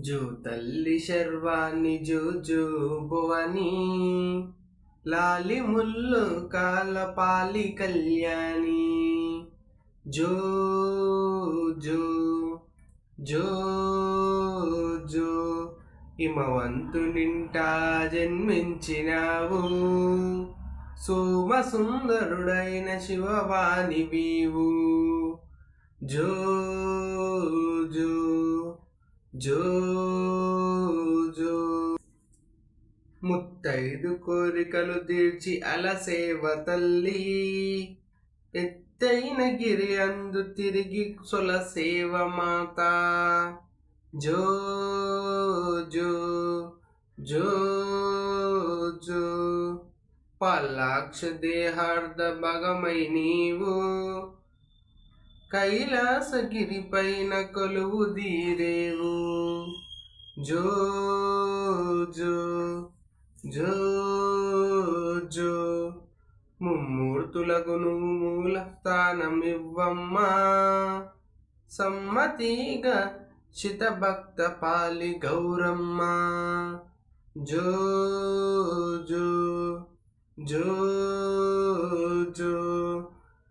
జో తల్లి శర్వాణి జో భువని లాలి ముల్లు కాలపాలి కళ్యాణి. జో జో జో జో హిమవంతునింటా జన్మించినావు. సోమ సుందరుడైన శివవాణి వీవు జో జో జో ముత్తైదు కోరికలు తీర్చి అలసేవ తల్లి. ఎత్తైన గిరి అందు తిరిగి సొలసేవ మాత. జో జో జో జో. పల్లాక్ష దేహార్ధ భగమై నీవు. కైలాసగిరిపైన కొలువు దీరేవు జో జో జో ముమ్మూర్తులకు నువ్వు మూల స్థానమివ్వమ్మా. సమ్మతిగా శితభక్త పాలి గౌరమ్మ. జో జో జో జో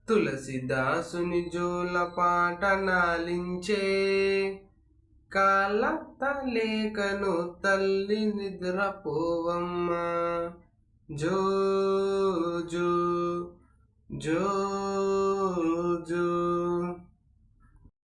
తులసిదాసుని జోల పాట నాలించే. కాలత లేఖను తల్లి నిద్రపోవమ్మ. జో జో జో జో.